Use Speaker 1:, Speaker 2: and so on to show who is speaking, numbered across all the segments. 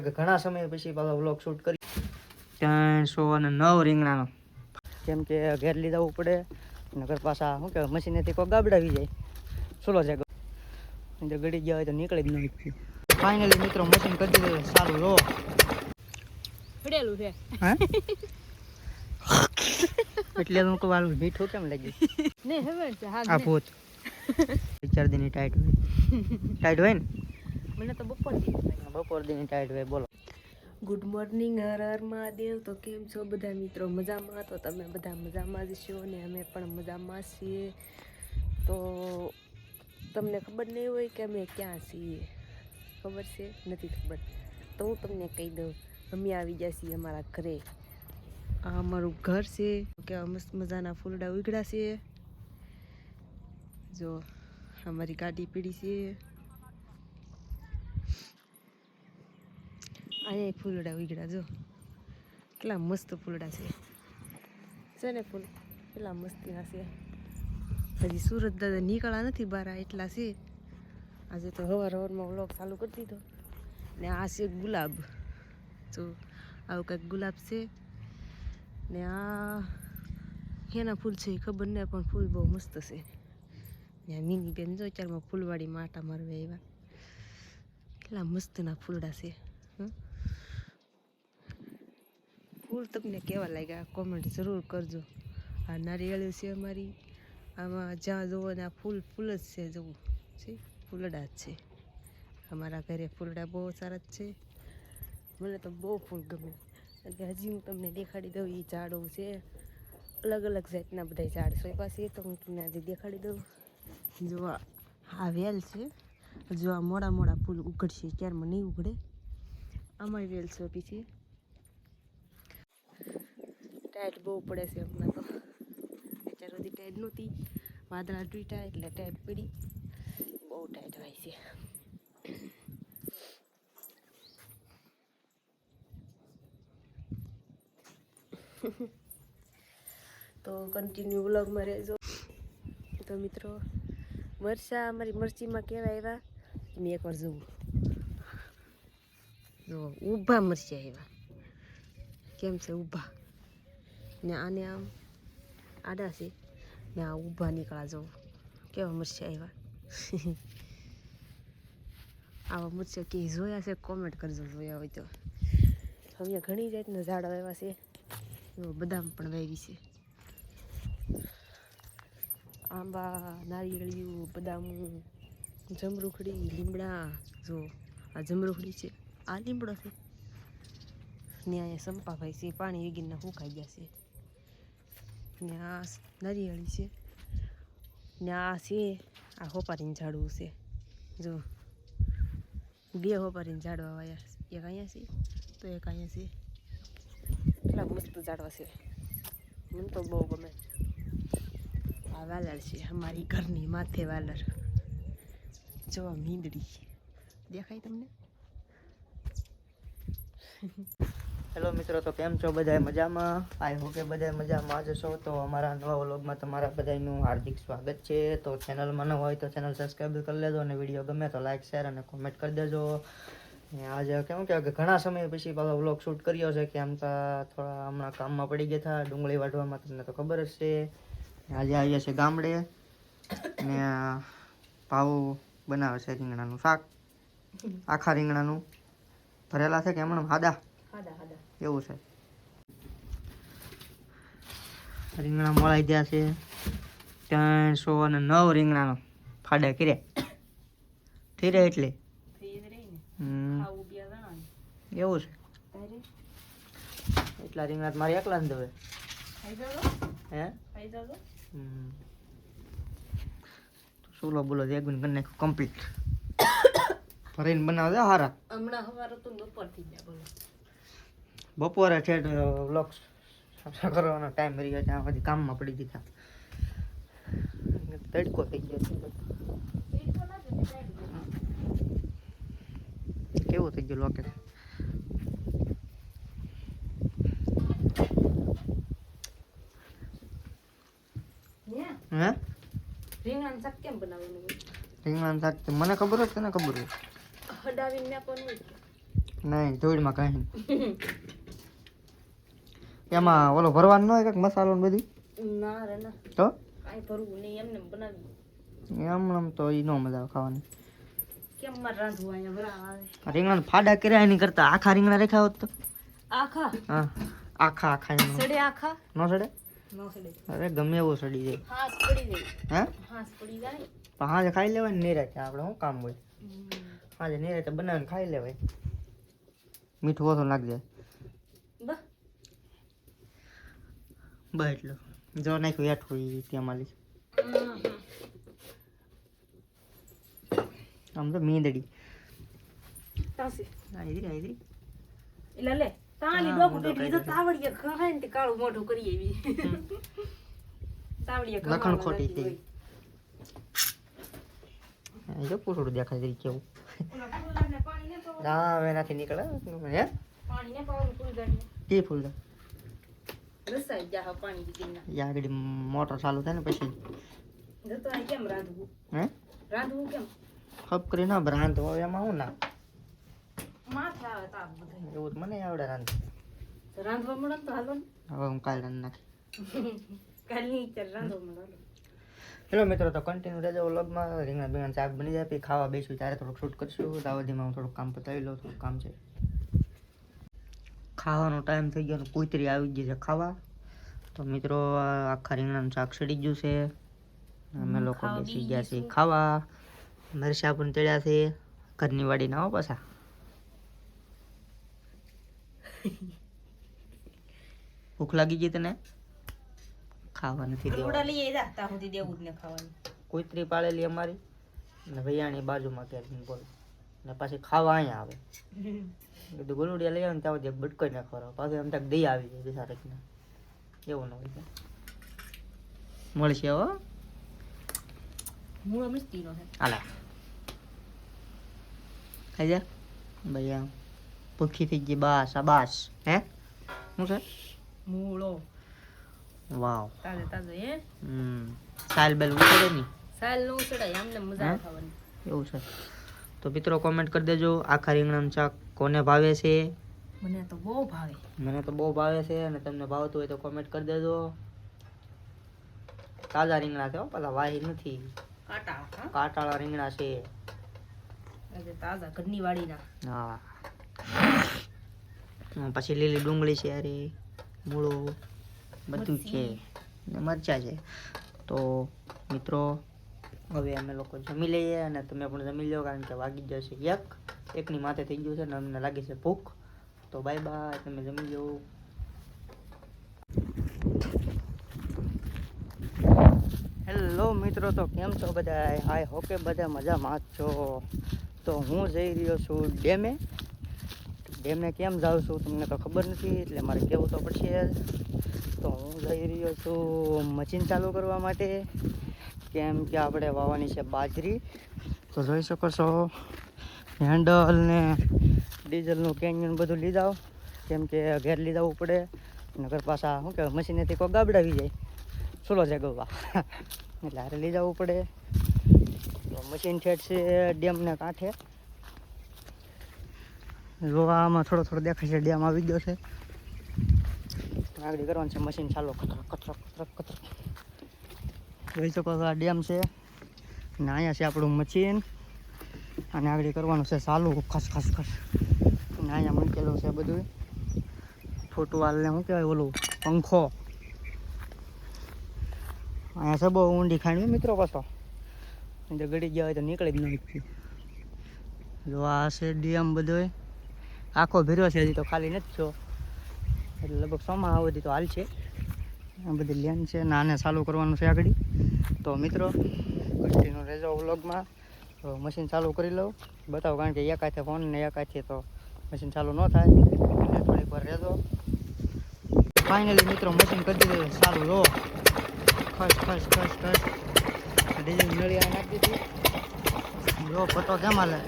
Speaker 1: ઘણા સમય પછી પાછો વ્લોગ શૂટ કરી ત્રણસો અને નવ રીંગણાનો. કેમ કે ઘેર લઈ જવું પડે. નગર પાછા શું કહેવાય મશીનેથી કોઈ ગાબડાવી જાય. સુલો છે જો ગળી ગયા હોય તો નીકળી જ નહીં ફાઇનલી મિત્રો મશીન કરી દીધું સારું લો.
Speaker 2: પડેલું છે.
Speaker 1: એટલે હું કહું આલું મીઠું કેમ લાગ્યું?
Speaker 2: ને હવે છે
Speaker 1: આ ભૂત. ચાર દિનની ટાઈટ હોય. ટાઈટ હોય ને?
Speaker 2: મને તો બપોર
Speaker 1: બપોર દિનની ટાઈટ હોય બોલો.
Speaker 2: ગુડ મોર્નિંગ હર હર મહાદેવ. તો કેમ છો બધા મિત્રો? મજામાં? તો તમે બધા મજામાં જ છો ને અમે પણ મજામાં છીએ. તો તમને ખબર નહીં હોય કે અમે ક્યાં છીએ? ખબર છે? નથી ખબર. તો હું તમને કહી દઉં અમે આવી ગયા છીએ અમારા ઘરે. આ અમારું ઘર છે. કે મસ્ત મજાના ફૂલડા ઉગડા છે. જો અમારી ગાડી પીડી છે. અહીંયા ફૂલડા ઉગડ્યા જો. કેટલા મસ્ત ફૂલડા છે. છે ને ફૂલ? કેટલા મસ્તીના છે. હજી સુરત દાદા નીકળ્યા નથી બહાર એટલા છે. આજે તો હવાર હવારમાં વ્લોગ ચાલુ કરી દીધો. ને આ છે ગુલાબ. જો, આવું કંઈક ગુલાબ છે. ને આ કેના ફૂલ છે ખબર નહીં પણ ફૂલ બહુ મસ્ત છે. આ મિની બેન જો ચારમાં ફૂલવાડી માટા મારવા આવ્યા. કેટલા મસ્તના ફૂલડા છે હં? ફૂલ તમને કેવા લાગ્યા? કોમેન્ટ જરૂર કરજો. આ નારિયેળું છે અમારી. આમાં જ્યાં જુઓ ને આ ફૂલ ફૂલ જ છે જવું છે, ફૂલડા જ છે. અમારા ઘરે ફૂલડા બહુ સારા જ છે. મને તો બહુ ફૂલ ગમે. એટલે હજી હું તમને દેખાડી દઉં એ ઝાડો છે. અલગ અલગ જાતના બધા ઝાડ છે. પાસે તો હું તમને આજે દેખાડી દઉં. જો આ વેલ છે. જો આ મોડા મોડા ફૂલ ઉઘડશે ક્યારમાં નહીં ઉઘડે આમાં વેલ છે પછી ટાઈટ બહુ પડે છે હમણાં તો. અત્યાર સુધી ટાઈટ નહોતી. વાદળા તૂટ્યા એટલે ટાઈટ પડી. બહુ ટાઈટ હોય છે. તો કન્ટિન્યુ વ્લોગમાં રહેજો. તો મિત્રો, મરચા અમારી મરચીમાં કેવા આવ્યા? મેં એકવાર જોઉં જો ઊભા મરચા આવ્યા. કેમ છે ઊભા? ને આને આમ આડા છે ને આ ઊભા નીકળા જવું કેવા મરચા આવ્યા આવા મરચા કે જોયા છે કોમેન્ટ કરજો જોયા હોય તો હવે ઘણી જાતના ઝાડ આવ્યા છે બદામ પણ વાવી છે આંબા નારિયેળિયું બદામ જમરૂખડી લીમડા જો આ જમરૂખડી છે આ લીમડો છે ને અહીંયા સંપાભાઈ છે પાણી વેગીને સુકાઈ ગયા છે ને આ નારિયેળી છે. ને આ છે આ હોપારીને ઝાડવું છે. જો, બે હોપારીને ઝાડવા વાયા એક અહીંયા છે, તો એક અહીંયા છે. કેટલા મસ્ત ઝાડવા છે. મને તો બહુ ગમે. આ વાલર છે, અમારી ઘરની માથે વાલર. જો મીંદડી દેખાય તમને?
Speaker 1: હેલો મિત્રો, તો કેમ છો? બધા મજામાં? આઈ હો કે બધા મજામાં જ છો તો અમારા નવા વ્લોગમાં તમારા બધાનું હાર્દિક સ્વાગત છે. તો ચેનલમાં ન હોય તો ચેનલ સબસ્ક્રાઈબ કરી લેજો અને વીડિયો ગમે તો લાઈક, શેર અને કોમેન્ટ કરી દેજો. ને આજે કેમ કે ઘણા સમય પછી પાછો વ્લોગ શૂટ કર્યો છે કે આમ તો થોડા હમણાં કામમાં પડી ગયા હતા ડુંગળી વાઢવામાં, તમને તો ખબર જ છે. આજે આવીએ છીએ ગામડે. ને ભાવ બનાવે છે રીંગણાનું શાક. આખા રીંગણાનું. ભરેલા છે કે હમણાં હાદા. એવું છે. રીંગણા મળાઈ ગયા છે. ત્રણસો અને નવ રીંગણાનો ફાડા કર્યા. એટલે.
Speaker 2: થઈ ગણવાનું
Speaker 1: એવું છે. એટલા રીંગણા મારે એકલા ને દવે હે? સુલો બોલો વેગુન કરી નાખ્યું કમ્પ્લીટ ભરીને બનાવે હારા.
Speaker 2: હમણાં હવાર તો બપોર થઈ ગયા બોલો.
Speaker 1: બપોરે છે વ્લોગ કરવાનો ટાઈમ રહી ગયો ત્યાં પછી કામમાં પડી દીધા તડકો થઈ ગયો છે. કેવું થઈ ગયું લોકેટ હે?
Speaker 2: રીંગણાનું શાક કેમ બનાવવાનું?
Speaker 1: રીંગણાનું શાક મને ખબર જ તને ખબર હોય?
Speaker 2: હડાવીને હોય
Speaker 1: નહીં ધૂળમાં કાંઈ. એમાં ઓલો ભરવાનું ન હોય કાંઈક મસાલો ને બધું?
Speaker 2: ના રે ના.
Speaker 1: તો?
Speaker 2: કાંઈ ભરવું નહીં એમને એમ બનાવી
Speaker 1: એમ તો એ ન મજા આવે ખાવાની.
Speaker 2: કેમ માર રાંધવું અહીંયા ભરા આવે?
Speaker 1: રીંગણા ફાડા કર્યા એની કરતા આખા રીંગણા રેખા હોત તો?
Speaker 2: આખા?
Speaker 1: હા આખા આખા
Speaker 2: સડે આખા?
Speaker 1: ન સડે?
Speaker 2: નો સડે.
Speaker 1: અરે ગમે એવું સડી જાય.
Speaker 2: હાસ પડી જાય.
Speaker 1: હે?
Speaker 2: હાસ પડી જાય.
Speaker 1: પણ હાજે ખાઈ લેવાય ને નિરાતે આપણે શું કામ હોય? હાજે નેરા નિરાતે બનાવીને ખાઈ લેવાય. મીઠું ઓછું નાખજે
Speaker 2: બસ
Speaker 1: એટલું જો નાખ્યું હેઠું ત્યાં માલી આમ તો મીંદડી.
Speaker 2: એટલે લે તાણી ડોકું તો. તાવડીએ ખાય ને કાળું મોઢું કરી એવી તાવડીએ
Speaker 1: લખણ ખોટી થઈ. જો પૂછડું દેખાય છે કેવું.
Speaker 2: ને પાવાનું.
Speaker 1: ના એનાથી નીકળે. હે?
Speaker 2: પાણી ને પાવાનું ફૂલદાનને.
Speaker 1: કે ફૂલ
Speaker 2: રસાઈ જાહે પાણી દીકરીના.
Speaker 1: યા આગળ મોટર ચાલુ થાય ને પછી
Speaker 2: જતો આ કેમ રાંધવું
Speaker 1: હે
Speaker 2: રાંધવું કેમ
Speaker 1: ખપ કરી ના ભ્રાંત હોય એમાં હું ના
Speaker 2: માથા આવે તાપ બધાય.
Speaker 1: એવું મને આવડે રાંધ
Speaker 2: રાંધવા મળે તો હાલો.
Speaker 1: હવે હું કાલે રાંધ નાખી
Speaker 2: કાલની ઈચ્છા રાંધવા મળે હેલો
Speaker 1: મિત્રો તો કન્ટિન્યુ રહેજો વ્લોગમાં રીંગણા બીંગણા શાક બની જાય પછી ખાવા બેસું ત્યારે થોડુંક શૂટ કરશું દાવધીમાં હું થોડુંક કામ પતાવી લઉં થોડુંક કામ છે ખાવાનો ટાઈમ થઈ ગયો કૂતરી આવી ગઈ છે ખાવા. તો મિત્રો આખા રીંગણાનું શાક સડી ગયું છે. અમે લોકો બેસી ગયા છીએ ખાવા. મરચા પણ ચડ્યા છે. ઘરની વાડી ના પાછા. ભૂખ લાગી ગઈ તને? ખાવા નથી દેવા
Speaker 2: રોડા લઈ આવ્યા તા સુધી દેવું જ ને ખાવાનું.
Speaker 1: કૂતરી પાળેલી અમારી. અને ભૈયાની બાજુમાં ક્યાંક બોલ ને પાછી ખાવા અહીંયા આવે. કીધું ગોલુડિયા લઈ આવે ને ત્યાં સુધી બટકો ના ખવડાવો. પાછું એમ તક દઈ આવી જાય બિચારકને એવું ન હોય મળશે હો.
Speaker 2: મૂળ મસ્તી નો
Speaker 1: હાલા. ખાઈ જા. ભૈયા ભૂખી થઈ ગઈ. બાસ આ બાસ. હે? શું છે?
Speaker 2: મૂળો.
Speaker 1: વાવ.
Speaker 2: તાજે તાજે હે?
Speaker 1: હમ. સાલ બેલ ઉતરે નહીં.
Speaker 2: સાલ નો ઉતરે આમને મજા ખાવાની.
Speaker 1: એવું છે. તો મિત્રો કોમેન્ટ કરી દેજો આખા રીંગણાનું શાક કોને ભાવે છે?
Speaker 2: મને તો બહુ ભાવે.
Speaker 1: મને તો બહુ ભાવે છે અને તમને ભાવતું હોય તો કોમેન્ટ કરી દેજો. તાજા રીંગણા છે પેલા વાહી નથી. કાટાળા રીંગણા છે.
Speaker 2: તાજા ઘરની વાડીના.
Speaker 1: હા. પછી લીલી ડુંગળી છે અરે મૂળો બધું છે. ને મરચા છે. તો મિત્રો હવે અમે લોકો જમી લઈએ અને તમે પણ જમી લો, કારણ કે વાગી જશે એક એકની માથે થઈ ગયું છે ને અમને લાગે છે ભૂખ. તો બાય બાય તમે જમી લો. હેલો મિત્રો, તો કેમ છો બધા હાય હોકે બધા મજામાં જ છો. તો હું જઈ રહ્યો છું ડેમે. ડેમે કેમ જાઉં છું તમને તો ખબર નથી, એટલે મારે કહેવું તો પડશે તો હું જઈ રહ્યો છું મશીન ચાલુ કરવા માટે. કેમ કે આપણે વાવવાની છે બાજરી. તો જોઈ શકો છો હેન્ડલ ને ડીઝલનું કેન્યન બધું લીધા કેમ કે ઘેર લીધા પડે. નગર પાછા, શું કહેવાય મશીનેથી કોઈ ગાબડાવી જાય. ચૂલો છે ગવા. એટલે હારે લઈ જવું પડે. તો મશીન ઠેઠ છે ડેમને કાંઠે. જોવામાં થોડો થોડો દેખાય છે ડેમ આવી ગયો છે. આગળ કરવાનું છે મશીન ચાલો કચરો કચરો કચરો જોઈ શકો છો આ ડેમ છે. અને અહીંયા છે આપણું મચીન અને આગળ કરવાનું છે ચાલુ ખસ ખસ ખસ. અને અહીંયા મૂકેલું છે બધું. ફૂટવાલ ને શું કહેવાય ઓલું? પંખો. અહીંયા છે બહુ ઊંડી ખાણી મિત્રો પાછો. તો ગળી ગયા હોય તો નીકળી જ નહીં જો આ છે ડેમ બધો આખો ભેરો છે, હજી તો ખાલી નથી છો એટલે લગભગ સોમાં સુધી તો હાલ છે. આ બધી લેન છે નાને ચાલુ કરવાનું છે આગળ. તો મિત્રો કન્ટિન્યુ રહેજો વ્લોગમાં. તો મશીન ચાલુ કરી લઉં. બતાવો, કારણ કે એક હાથે ફોન ને એક તો મશીન ચાલુ ન થાય. એટલે થોડીક વાર રહેજો. ફાઇનલી મિત્રો મશીન કરી દીધું. ચાલુ લો ખસ ખસ ખસ ખસ. ડીઝલ નળી નાખી દીધી. લો પતો કેમ હાલે?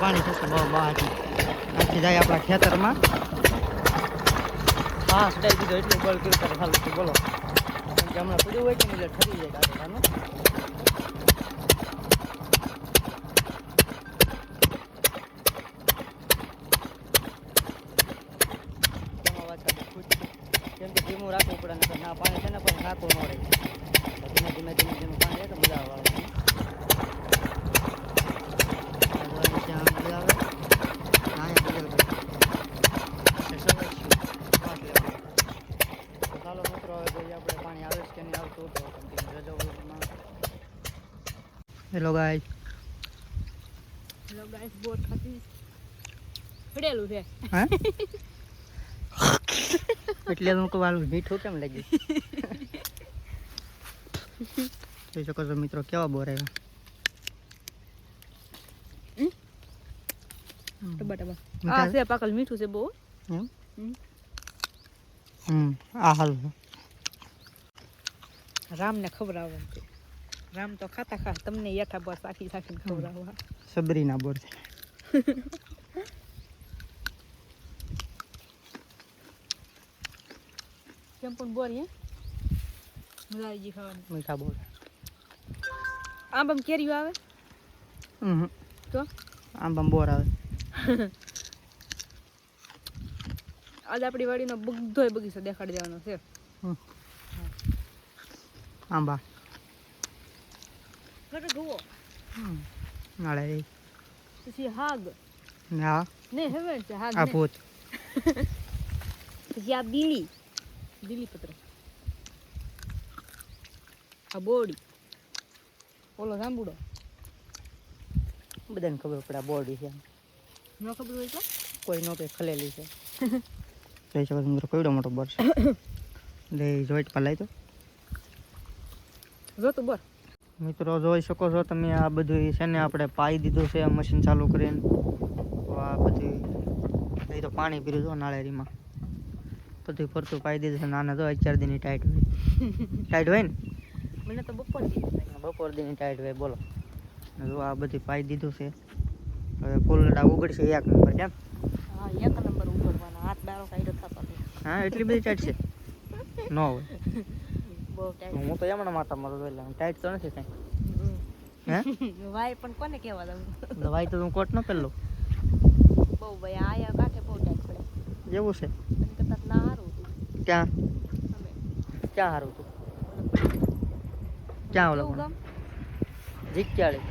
Speaker 1: પાણી થશે બહુ બહારથી. અહીંથી જાય આપણા ખેતરમાં. હા સડાઈ દીધો એટલું બળ કર્યું બોલો. કેમ કે હમણાં પડ્યું હોય કે એટલે ઠરી જાય કાંઈ
Speaker 2: हेलो गाइस हेलो
Speaker 1: गाइस बोट खाती फड़े लो थे हैं इटले तुम को बाल मीठो के में लगी
Speaker 2: तो जो
Speaker 1: का
Speaker 2: मित्र क्या बोल रहा है तो
Speaker 1: बटा
Speaker 2: आ
Speaker 1: से पकल मीठो
Speaker 2: રામને ખવડાવવાનું છે. રામ તો ખાતા ખા તમને યથા બોર સાખી સાખીને ખવડાવવા.
Speaker 1: સબરીના બોર છે.
Speaker 2: કેમ પણ બોર હે? મજા આવી ગઈ ખાવાની.
Speaker 1: મીઠા બોર.
Speaker 2: આમ આમ કેરીઓ આવે?
Speaker 1: હમ.
Speaker 2: તો?
Speaker 1: આમ આમ બોર આવે.
Speaker 2: આજ આપણી વાડીનો બધોય બગીચો દેખાડી દેવાનો છે.
Speaker 1: હમ. આંબા
Speaker 2: જુઓ
Speaker 1: હમ. નાળે.
Speaker 2: પછી હાગ
Speaker 1: ને
Speaker 2: ને હવે છે હાગ
Speaker 1: આ. ભૂત
Speaker 2: પછી આ બીલી બીલી પત્ર આ બોડી ઓલો સાંભળો
Speaker 1: બધાને ખબર પડે આ બોડી છે
Speaker 2: ન ખબર હોય તો
Speaker 1: કોઈ નો કે ખલેલી છે જય છો કેવડો મોટો બોર્ડ છે લે જોઈટ પર લઈ તો
Speaker 2: જો તો બોર
Speaker 1: મિત્રો જોઈ શકો છો તમે આ બધું છે ને આપણે પાઈ દીધું છે મશીન ચાલુ કરીને. તો આ બધું એ તો પાણી પીરું જો નાળેરીમાં બધું ફરતું પાઈ દીધું છે. નાના તો ચાર દિનની ટાઈટ હોય. ટાઈટ હોય ને?
Speaker 2: મને તો બપોર
Speaker 1: બપોર દિનની ટાઈટ હોય બોલો. જો આ બધું પાઈ દીધું છે. હવે ફૂલડા ઉગડશે એક નંબર કેમ?
Speaker 2: હા એક નંબર ઉગડવાનો. હાથ બારો કાઢ્યો થતો
Speaker 1: હા એટલી બધી ટાઈટ છે? ન હોય.
Speaker 2: બહુ ટાઈમ
Speaker 1: હું તો એમણે માતા મારું એટલે ટાઈટ તો નથી કાંઈ.
Speaker 2: વાય પણ કોને કહેવા દઉં?
Speaker 1: વાય તો હું કોટ ન પેલો
Speaker 2: બહુ ભાઈ આયા કાંઠે બહુ ટાઈટ પડે.
Speaker 1: જેવું છે?
Speaker 2: એમ ના સારું હતું.
Speaker 1: ક્યાં? ક્યાં સારું હતું? ક્યાં ઓલો
Speaker 2: ગામ.
Speaker 1: જીક્યાળી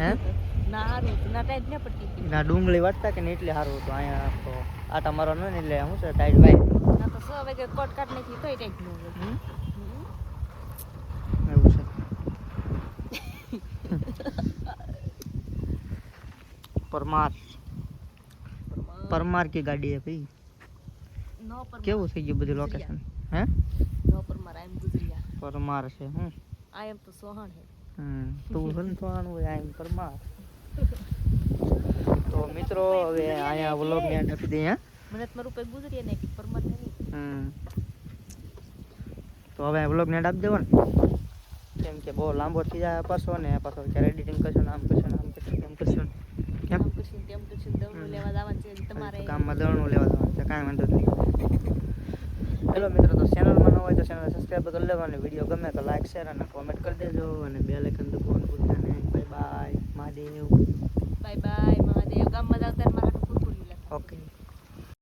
Speaker 1: હે?
Speaker 2: ના સારું હતું. ના ટાઈટ ને પડતી
Speaker 1: ના ડુંગળી વાટતા કે ને એટલે સારું હતું? અહીંયા તો આટા મારવાનું ને એટલે શું છે ટાઈટ વાય.
Speaker 2: તો સો વાગે કોટ કાઢ નાખી તોય ટાઈટ ન હોય. હમ.
Speaker 1: એવું છે. પરમાર. પરમાર. की ગાડી હે ભાઈ?
Speaker 2: નો પર
Speaker 1: કેવું થઈ ગયું બધું લોકેશન હે?
Speaker 2: નો પર મારા એમ ગુજરિયા.
Speaker 1: પરમાર છે હું
Speaker 2: આ એમ તો સોહાણ હે.
Speaker 1: હમ તું સંતવાણું હોય આમ પરમાર. તો મિત્રો હવે અહીંયા વ્લોગ ને end આપી દઈએ હે?
Speaker 2: મને તો મારું પૈ ગુજરીયા ને પરમાર ને નહીં
Speaker 1: હમ તો હવે વ્લોગ નેટ આપી દેવો ને કેમ કે બહુ લાંબો થઈ જાય પાછો ને પાછો ક્યારે એડિટિંગ કરશો ને આમ કરશો ને આમ કરશો તેમ કરશો ને. કેમ?
Speaker 2: આમ કરશું તેમ કરશું લેવા જવાનું છે તમારે
Speaker 1: કામમાં દળનું લેવા જવાનું છે કાંઈ વાંધો નહીં. હેલો મિત્રો તો ચેનલમાં ન હોય તો ચેનલ સબસ્ક્રાઈબ કરી લેવાની વીડિયો ગમે તો લાઈક શેર અને કોમેન્ટ કરી દેજો અને બે લેખન દુખવાનું ભૂલતા નહીં. Bye bye Mahadev.
Speaker 2: Bye bye Mahadev. ગામમાં જાવ ત્યારે મારા
Speaker 1: ઓકે